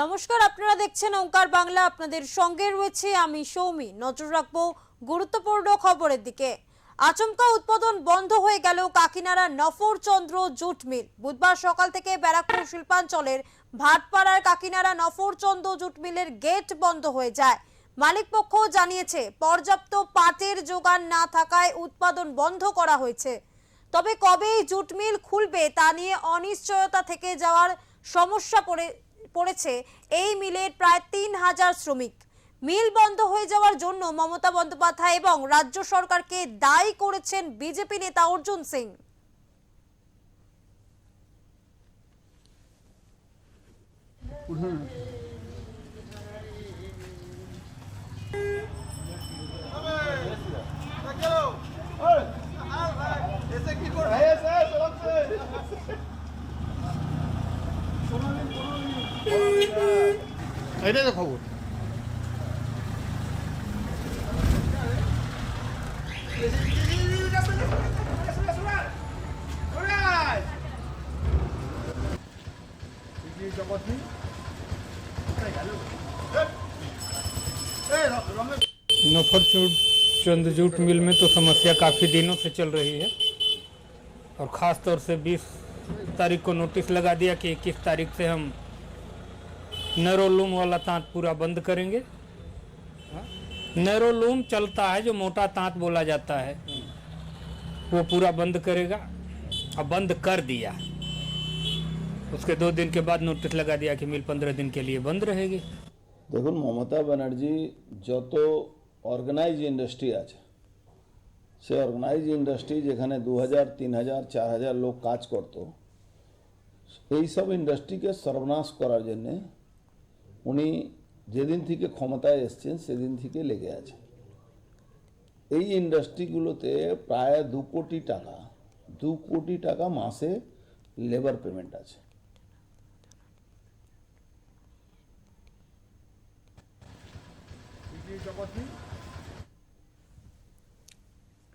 নমস্কার, আপনারা দেখছেন ওঙ্কার বাংলা। আপনাদের সঙ্গে রয়েছে আমি সৌমি। নজর রাখব গুরুত্বপূর্ণ খবরের দিকে। আচমকা উৎপাদন বন্ধ হয়ে গেল কাকিনাড়া নফরচন্দ্র জুট মিল। বুধবার সকাল থেকে ব্যারাকপুর শিল্পাঞ্চলের ভাটপাড়ার কাকিনাড়া নফরচন্দ্র জুট মিলের গেট বন্ধ হয়ে যায়। মালিকপক্ষ জানিয়েছে, পর্যাপ্ত পাটের যোগান না থাকায় উৎপাদন বন্ধ করা হয়েছে। তবে কবে জুট মিল খুলবে তা নিয়ে অনিশ্চয়তা থেকে যাওয়ার সমস্যা পড়ে পড়েছে, এই মিলের প্রায় তিন হাজার শ্রমিক। মিল বন্ধ হয়ে যাওয়ার জন্য মমতা বন্দ্যোপাধ্যায় এবং রাজ্য সরকারকে দায়ী করেছেন বিজেপি নেতা অর্জুন সিং। এটাই তো খবর नफरचूट चंद जूट मिल में तो समस्या काफ़ी दिनों से चल रही है और ख़ास तौर से 20 तारीख को नोटिस लगा दिया कि 21 तारीख से हम नैरोलूम वाला तांत पूरा बंद करेंगे नैरोलूम चलता है जो मोटा तांत बोला जाता है वो पूरा बंद करेगा और बंद कर दिया उसके दो दिन के बाद नोटिस लगा दिया कि मिल पंद्रह दिन के लिए बंद रहेगी দেখুন মমতা ব্যানার্জি যত অর্গানাইজ ইন্ডাস্ট্রি আছে সে অর্গানাইজ ইন্ডাস্ট্রি যেখানে দু হাজার তিন হাজার চার হাজার লোক কাজ করত এই সব ইন্ডাস্ট্রিকে সর্বনাশ করার জন্যে উনি যেদিন থেকে ক্ষমতায় এসছেন, সেদিন থেকে লেগে আছে। এই ইন্ডাস্ট্রিগুলোতে প্রায় দু কোটি টাকা, দু কোটি টাকা মাসে লেবার পেমেন্ট আছে।